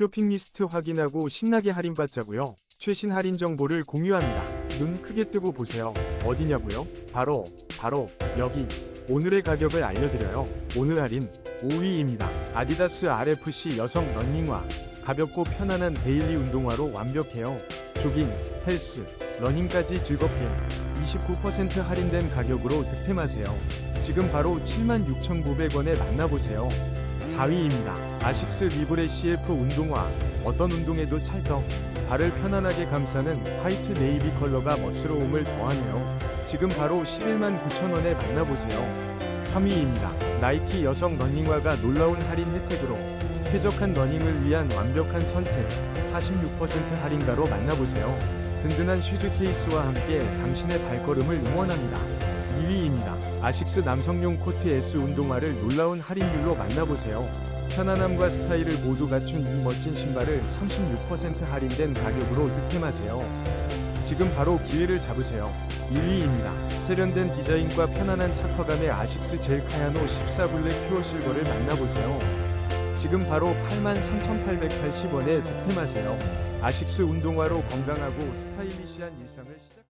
쇼핑 리스트 확인하고 신나게 할인받자고요. 최신 할인 정보를 공유합니다. 눈 크게 뜨고 보세요. 어디냐고요? 바로 바로 여기. 오늘의 가격을 알려드려요. 오늘 할인 5위입니다. 아디다스 RFC 여성 러닝화. 가볍고 편안한 데일리 운동화로 완벽해요. 조깅, 헬스, 러닝까지 즐겁게 29% 할인된 가격으로 득템하세요. 지금 바로 76,900원에 만나보세요. 4위입니다. 아식스 리브레 CF 운동화. 어떤 운동에도 찰떡. 발을 편안하게 감싸는 화이트 네이비 컬러가 멋스러움을 더하네요. 지금 바로 11만 9천원에 만나보세요. 3위입니다. 나이키 여성 러닝화가 놀라운 할인 혜택으로 쾌적한 러닝을 위한 완벽한 선택 46% 할인가로 만나보세요. 든든한 슈즈 케이스와 함께 당신의 발걸음을 응원합니다. 2위입니다. 아식스 남성용 코트 S 운동화를 놀라운 할인율로 만나보세요. 편안함과 스타일을 모두 갖춘 이 멋진 신발을 36% 할인된 가격으로 득템하세요. 지금 바로 기회를 잡으세요. 1위입니다. 세련된 디자인과 편안한 착화감의 아식스 젤 카야노 14 블랙 퓨어 실버를 만나보세요. 지금 바로 83,880원에 득템하세요. 아식스 운동화로 건강하고 스타일리시한 일상을 시작